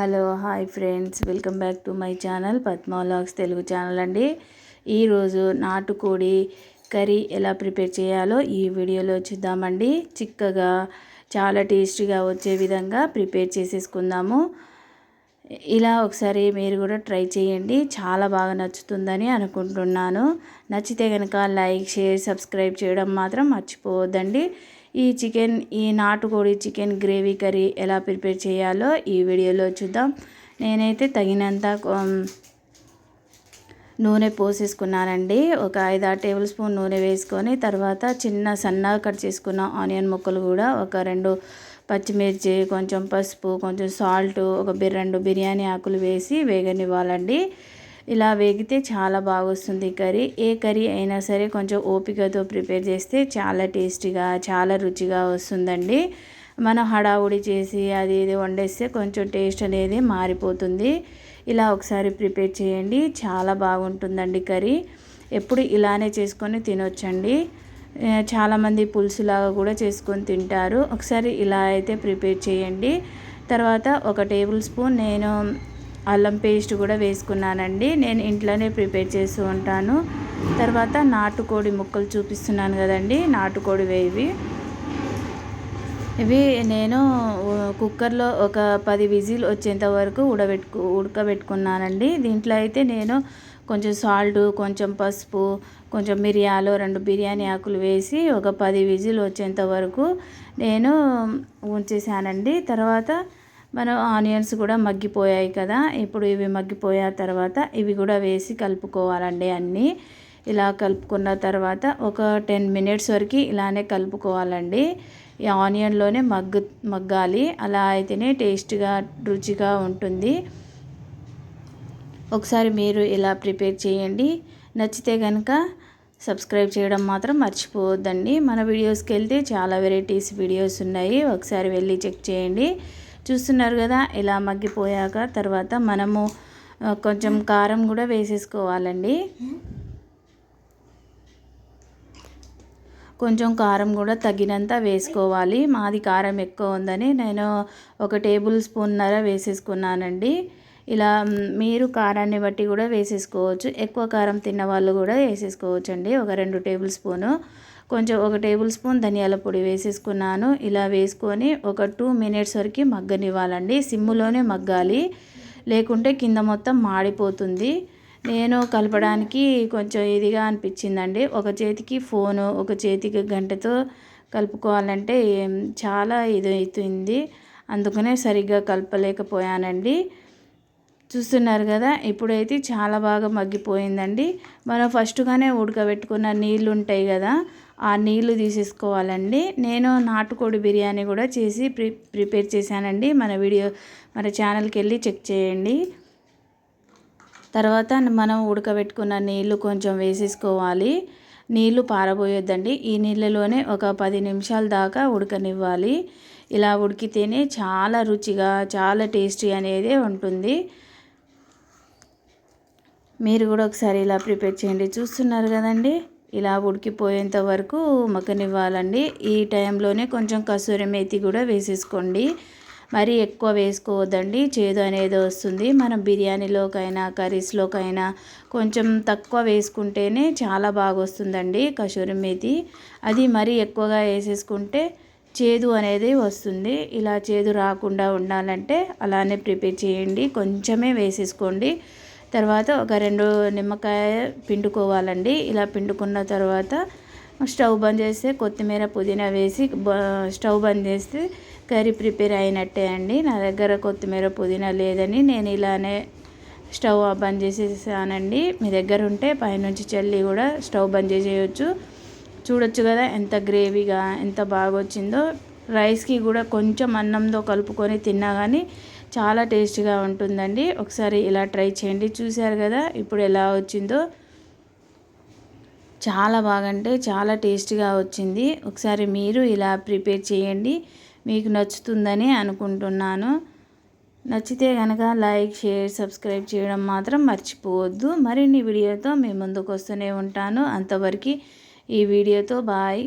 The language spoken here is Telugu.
Hello hi friends. Welcome back to my channel Padmalogs Telugu channel అండి. ఈరోజు నాటుకోడి కర్రీ ఎలా ప్రిపేర్ చేయాలో ఈ వీడియోలో చూద్దామండి. చిక్కగా చాలా టేస్టీగా వచ్చే విధంగా ప్రిపేర్ చేసేసుకుందాము. ఇలా ఒకసారి మీరు కూడా ట్రై చేయండి. చాలా బాగా నచ్చుతుందని అనుకుంటున్నాను. నచ్చితే కనుక లైక్ షేర్ సబ్స్క్రైబ్ చేయడం మాత్రం మర్చిపోవద్దండి. ఈ చికెన్ ఈ నాటుకోడి చికెన్ గ్రేవీ కర్రీ ఎలా ప్రిపేర్ చేయాలో ఈ వీడియోలో చూద్దాం. నేనైతే తగినంత నూనె పోసేసుకున్నానండి. ఒక ఐదు ఆరు టేబుల్ స్పూన్ నూనె వేసుకొని తర్వాత చిన్న సన్నగా కట్ చేసుకున్న ఆనియన్ ముక్కలు కూడా ఒక రెండు పచ్చిమిర్చి కొంచెం పసుపు కొంచెం సాల్ట్ ఒక రెండు బిర్యానీ ఆకులు వేసి వేగనివ్వాలండి. ఇలా వేగితే చాలా బాగా వస్తుంది కర్రీ. ఏ కర్రీ అయినా సరే కొంచెం ఓపికతో ప్రిపేర్ చేస్తే చాలా టేస్టీగా చాలా రుచిగా వస్తుందండి. మనం హడావుడి చేసి అది ఇది వండేస్తే కొంచెం టేస్ట్ అనేది మారిపోతుంది. ఇలా ఒకసారి ప్రిపేర్ చేయండి. చాలా బాగుంటుందండి కర్రీ. ఎప్పుడు ఇలానే చేసుకొని తినొచ్చండి. చాలామంది పులుసులాగా కూడా చేసుకొని తింటారు. ఒకసారి ఇలా అయితే ప్రిపేర్ చేయండి. తర్వాత ఒక టేబుల్ స్పూన్ నేను అల్లం పేస్ట్ కూడా వేసుకున్నానండి. నేను ఇంట్లోనే ప్రిపేర్ చేస్తూ ఉంటాను. తర్వాత నాటుకోడి ముక్కలు చూపిస్తున్నాను కదండి. నాటుకోడి వేవి ఇవి నేను కుక్కర్లో ఒక పది విజిల్ వచ్చేంత వరకు ఉడబెట్టుకు ఉడకబెట్టుకున్నానండి. దీంట్లో అయితే నేను కొంచెం సాల్ట్ కొంచెం పసుపు కొంచెం మిరియాలు రెండు బిర్యానీ ఆకులు వేసి ఒక పది విజిల్ వచ్చేంత వరకు నేను ఉంచేసానండి తర్వాత మనం ఆనియన్స్ కూడా మగ్గిపోయాయి కదా. ఇప్పుడు ఇవి మగ్గిపోయిన తర్వాత ఇవి కూడా వేసి కలుపుకోవాలండి అన్నీ. ఇలా కలుపుకున్న తర్వాత ఒక టెన్ మినిట్స్ వరకు ఇలానే కలుపుకోవాలండి. ఈ ఆనియన్లోనే మగ్గు మగ్గాలి. అలా అయితేనే టేస్ట్గా రుచిగా ఉంటుంది. ఒకసారి మీరు ఇలా ప్రిపేర్ చేయండి. నచ్చితే కనుక సబ్స్క్రైబ్ చేయడం మాత్రం మర్చిపోవద్దండి. మన వీడియోస్కి వెళ్తే చాలా వెరైటీస్ వీడియోస్ ఉన్నాయి. ఒకసారి వెళ్ళి చెక్ చేయండి. చూస్తున్నారు కదా ఇలా మగ్గిపోయాక తర్వాత మనము కొంచెం కారం కూడా వేసేసుకోవాలండి. కొంచెం కారం కూడా తగినంత వేసుకోవాలి. మాది కారం ఎక్కువ ఉందని నేను ఒక టేబుల్ స్పూన్నర వేసేసుకున్నానండి. ఇలా మీరు కారాన్ని బట్టి కూడా వేసేసుకోవచ్చు. ఎక్కువ కారం తిన్న వాళ్ళు కూడా వేసేసుకోవచ్చు అండి ఒక రెండు టేబుల్ స్పూను. కొంచెం ఒక టేబుల్ స్పూన్ ధనియాల పొడి వేసేసుకున్నాను. ఇలా వేసుకొని ఒక టూ మినిట్స్ వరకు మగ్గనివ్వాలండి. సిమ్ములోనే మగ్గాలి. లేకుంటే కింద మొత్తం మాడిపోతుంది. నేను కలపడానికి కొంచెం ఇదిగా అనిపించిందండి. ఒక చేతికి ఫోను ఒక చేతికి గంటతో కలుపుకోవాలంటే చాలా ఇది అవుతుంది అందుకనే సరిగ్గా కలపలేకపోయానండి. చూస్తున్నారు కదా ఇప్పుడైతే చాలా బాగా మగ్గిపోయిందండి. మనం ఫస్ట్గానే ఉడకబెట్టుకున్న నీళ్ళు ఉంటాయి కదా ఆ నీళ్ళు తీసేసుకోవాలండి. నేను నాటుకోడి బిర్యానీ కూడా చేసి ప్రి ప్రిపేర్ చేశానండి. మన వీడియో మన ఛానల్కి వెళ్ళి చెక్ చేయండి. తర్వాత మనం ఉడకబెట్టుకున్న నీళ్ళు కొంచెం వేసేసుకోవాలి. నీళ్ళు పారబోయొద్దండి. ఈ నీళ్ళలోనే ఒక పది నిమిషాల దాకా ఉడకనివ్వాలి. ఇలా ఉడికితేనే చాలా రుచిగా చాలా టేస్టీ అనేది ఉంటుంది. మీరు కూడా ఒకసారి ఇలా ప్రిపేర్ చేయండి. చూస్తున్నారు కదండి? ఇలా ఉడికిపోయేంత వరకు మగ్గనివ్వాలండి. ఈ టైంలోనే కొంచెం కసూరి మేతి కూడా వేసేసుకోండి. మరీ ఎక్కువ వేసుకోవద్దండి. చేదు అనేది వస్తుంది. మనం బిర్యానీలోకైనా కర్రీస్లోకైనా కొంచెం తక్కువ వేసుకుంటేనే చాలా బాగా వస్తుందండి కసూరి మేతి. అది మరీ ఎక్కువగా వేసేసుకుంటే చేదు అనేది వస్తుంది. ఇలా చేదు రాకుండా ఉండాలంటే అలానే ప్రిపేర్ చేయండి. కొంచెమే వేసేసుకోండి. తర్వాత ఒక రెండు నిమ్మకాయ పిండుకోవాలండి. ఇలా పిండుకున్న తర్వాత స్టవ్ బంద్ చేస్తే కొత్తిమీర పుదీనా వేసి స్టవ్ బంద్ చేస్తే కర్రీ ప్రిపేర్ అయినట్టే అండి. నా దగ్గర కొత్తిమీర పుదీనా లేదని నేను ఇలానే స్టవ్ బంద్ చేసేసానండి. మీ దగ్గర ఉంటే పైనుంచి చల్లి కూడా స్టవ్ బంద్ చేసేయచ్చు. చూడొచ్చు కదా ఎంత గ్రేవీగా ఎంత బాగా వచ్చిందో రైస్కి కూడా కొంచెం అన్నంతో కలుపుకొని తిన్నా కానీ చాలా టేస్టీగా ఉంటుందండి. ఒకసారి ఇలా ట్రై చేయండి. చూశారు కదా ఇప్పుడు ఎలా వచ్చిందో. చాలా బాగంటే చాలా టేస్టీగా వచ్చింది. ఒకసారి మీరు ఇలా ప్రిపేర్ చేయండి. మీకు నచ్చుతుందని అనుకుంటున్నాను. నచ్చితే కనుక లైక్ షేర్ సబ్స్క్రైబ్ చేయడం మాత్రం మర్చిపోవద్దు. మరిన్ని వీడియోతో మేము ముందుకు వస్తూనే ఉంటాను. అంతవరకు ఈ వీడియోతో బాయ్.